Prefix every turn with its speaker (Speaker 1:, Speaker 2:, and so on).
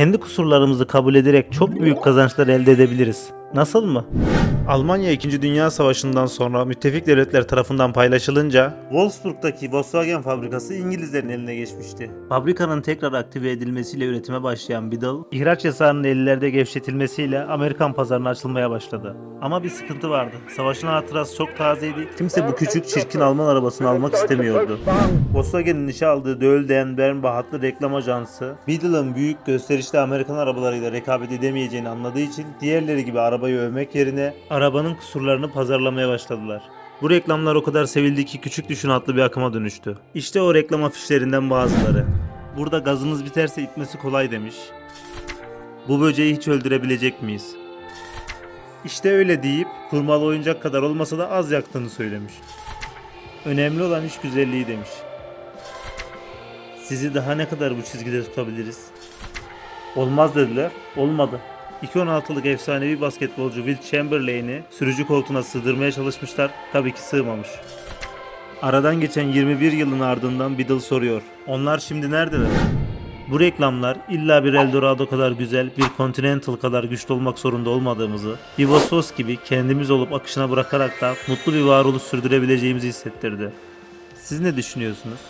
Speaker 1: Kendi kusurlarımızı kabul ederek çok büyük kazançlar elde edebiliriz. Nasıl mı? Almanya 2. Dünya Savaşı'ndan sonra müttefik devletler tarafından paylaşılınca Wolfsburg'daki Volkswagen fabrikası İngilizlerin eline geçmişti. Fabrikanın tekrar aktive edilmesiyle üretime başlayan Biddle, ihraç yasağının 50'lerde gevşetilmesiyle Amerikan pazarına açılmaya başladı. Ama bir sıkıntı vardı. Savaşın hatırası çok tazeydi. Kimse bu küçük çirkin Alman arabasını almak istemiyordu. Volkswagen'in işe aldığı Döll'den Bernbach adlı reklam ajansı, Biddle'ın büyük gösterişli Amerikan arabalarıyla rekabet edemeyeceğini anladığı için diğerleri gibi arabayı övmek yerine arabanın kusurlarını pazarlamaya başladılar. Bu reklamlar o kadar sevildi ki küçük düşün adlı bir akıma dönüştü. İşte o reklam afişlerinden bazıları. Burada gazınız biterse itmesi kolay demiş. Bu böceği hiç öldürebilecek miyiz? İşte öyle deyip kurmalı oyuncak kadar olmasa da az yaktığını söylemiş. Önemli olan iş güzelliği demiş. Sizi daha ne kadar bu çizgide tutabiliriz? Olmaz dediler. Olmadı. 2.16'lık efsanevi basketbolcu Will Chamberlain'i sürücü koltuğuna sığdırmaya çalışmışlar. Tabii ki sığmamış. Aradan geçen 21 yılın ardından Biddle soruyor. Onlar şimdi neredeler? Bu reklamlar illa bir Eldorado kadar güzel, bir Continental kadar güçlü olmak zorunda olmadığımızı, bir Vosvos gibi kendimiz olup akışına bırakarak da mutlu bir varoluş sürdürebileceğimizi hissettirdi. Siz ne düşünüyorsunuz?